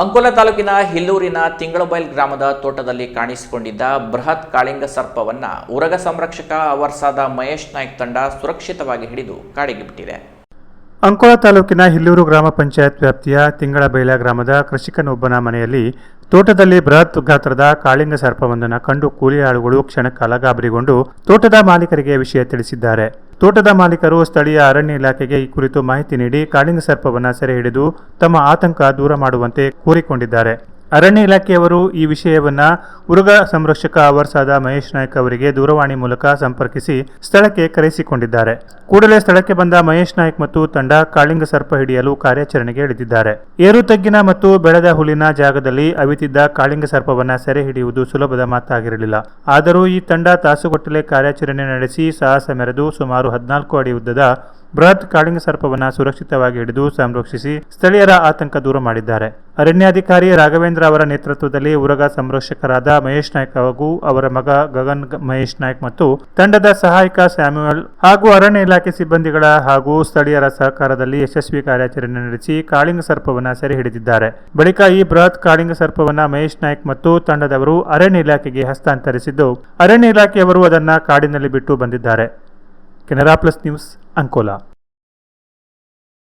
ಅಂಕೋಲ ತಾಲೂಕಿನ ಹಿಲ್ಲೂರಿನ ತಿಂಗಳಬೈಲ್ ಗ್ರಾಮದ ತೋಟದಲ್ಲಿ ಕಾಣಿಸಿಕೊಂಡಿದ್ದ ಬೃಹತ್ ಕಾಳಿಂಗ ಸರ್ಪವನ್ನ ಉರಗ ಸಂರಕ್ಷಕ ಅವರ್ಸಾದ ಮಹೇಶ್ ನಾಯ್ಕ್ ತಂಡ ಸುರಕ್ಷಿತವಾಗಿ ಹಿಡಿದು ಕಾಡಿಗೆ ಬಿಟ್ಟಿದೆ. ಅಂಕೋಲ ತಾಲೂಕಿನ ಹಿಲ್ಲೂರು ಗ್ರಾಮ ಪಂಚಾಯತ್ ವ್ಯಾಪ್ತಿಯ ತಿಂಗಳಬೈಲ ಗ್ರಾಮದ ಕೃಷಿಕನೊಬ್ಬನ ಮನೆಯಲ್ಲಿ ತೋಟದಲ್ಲಿ ಬೃಹತ್ ಗಾತ್ರದ ಕಾಳಿಂಗ ಸರ್ಪವೊಂದನ್ನು ಕಂಡು ಕೂಲಿ ಆಳುಗಳು ಕ್ಷಣಕಾಲ ಗಾಬರಿಗೊಂಡು ತೋಟದ ಮಾಲೀಕರಿಗೆ ವಿಷಯ ತಿಳಿಸಿದ್ದಾರೆ. ತೋಟದ ಮಾಲೀಕರು ಸ್ಥಳೀಯ ಅರಣ್ಯ ಇಲಾಖೆಗೆ ಈ ಕುರಿತು ಮಾಹಿತಿ ನೀಡಿ ಕಾಳಿಂಗ ಸರ್ಪವನ್ನು ಸೆರೆ ಹಿಡಿದು ತಮ್ಮ ಆತಂಕ ದೂರ ಮಾಡುವಂತೆ ಕೋರಿಕೊಂಡಿದ್ದಾರೆ. ಅರಣ್ಯ ಇಲಾಖೆಯವರು ಈ ವಿಷಯವನ್ನ ಉರುಗ ಸಂರಕ್ಷಕ ಅವರ್ಸಾದ ಮಹೇಶ್ ನಾಯ್ಕ ಅವರಿಗೆ ದೂರವಾಣಿ ಮೂಲಕ ಸಂಪರ್ಕಿಸಿ ಸ್ಥಳಕ್ಕೆ ಕರೆಸಿಕೊಂಡಿದ್ದಾರೆ. ಕೂಡಲೇ ಸ್ಥಳಕ್ಕೆ ಬಂದ ಮಹೇಶ್ ನಾಯ್ಕ್ ಮತ್ತು ತಂಡ ಕಾಳಿಂಗ ಸರ್ಪ ಹಿಡಿಯಲು ಕಾರ್ಯಾಚರಣೆಗೆ ಇಳಿದಿದ್ದಾರೆ. ಏರು ತಗ್ಗಿನ ಮತ್ತು ಬೆಳೆದ ಹುಲ್ಲಿನ ಜಾಗದಲ್ಲಿ ಅವಿತಿದ್ದ ಕಾಳಿಂಗ ಸರ್ಪವನ್ನ ಸೆರೆ ಹಿಡಿಯುವುದು ಸುಲಭದ ಮಾತಾಗಿರಲಿಲ್ಲ. ಆದರೂ ಈ ತಂಡ ತಾಸುಗಟ್ಟಲೆ ಕಾರ್ಯಾಚರಣೆ ನಡೆಸಿ ಸಾಹಸ ಮೆರೆದು ಸುಮಾರು ಹದಿನಾಲ್ಕು ಅಡಿ ಉದ್ದದ ಬೃಹತ್ ಕಾಳಿಂಗ ಸರ್ಪವನ್ನ ಸುರಕ್ಷಿತವಾಗಿ ಹಿಡಿದು ಸಂರಕ್ಷಿಸಿ ಸ್ಥಳೀಯರ ಆತಂಕ ದೂರ ಮಾಡಿದ್ದಾರೆ. ಅರಣ್ಯಾಧಿಕಾರಿ ರಾಘವೇಂದ್ರ ಅವರ ನೇತೃತ್ವದಲ್ಲಿ ಉರಗ ಸಂರಕ್ಷಕರಾದ ಮಹೇಶ್ ನಾಯ್ಕ್ ಹಾಗೂ ಅವರ ಮಗ ಗಗನ್ ಮಹೇಶ್ ನಾಯ್ಕ್ ಮತ್ತು ತಂಡದ ಸಹಾಯಕ ಸ್ಯಾಮ್ಯುಯಲ್ ಹಾಗೂ ಅರಣ್ಯ ಇಲಾಖೆ ಸಿಬ್ಬಂದಿಗಳ ಹಾಗೂ ಸ್ಥಳೀಯರ ಸಹಕಾರದಲ್ಲಿ ಯಶಸ್ವಿ ಕಾರ್ಯಾಚರಣೆ ನಡೆಸಿ ಕಾಳಿಂಗ ಸರ್ಪವನ್ನ ಸೆರೆ ಹಿಡಿದಿದ್ದಾರೆ. ಬಳಿಕ ಈ ಬೃಹತ್ ಕಾಳಿಂಗ ಸರ್ಪವನ್ನ ಮಹೇಶ್ ನಾಯ್ಕ್ ಮತ್ತು ತಂಡದವರು ಅರಣ್ಯ ಇಲಾಖೆಗೆ ಹಸ್ತಾಂತರಿಸಿದ್ದು, ಅರಣ್ಯ ಇಲಾಖೆಯವರು ಅದನ್ನ ಕಾಡಿನಲ್ಲಿ ಬಿಟ್ಟು ಬಂದಿದ್ದಾರೆ. Canara plus news Ankola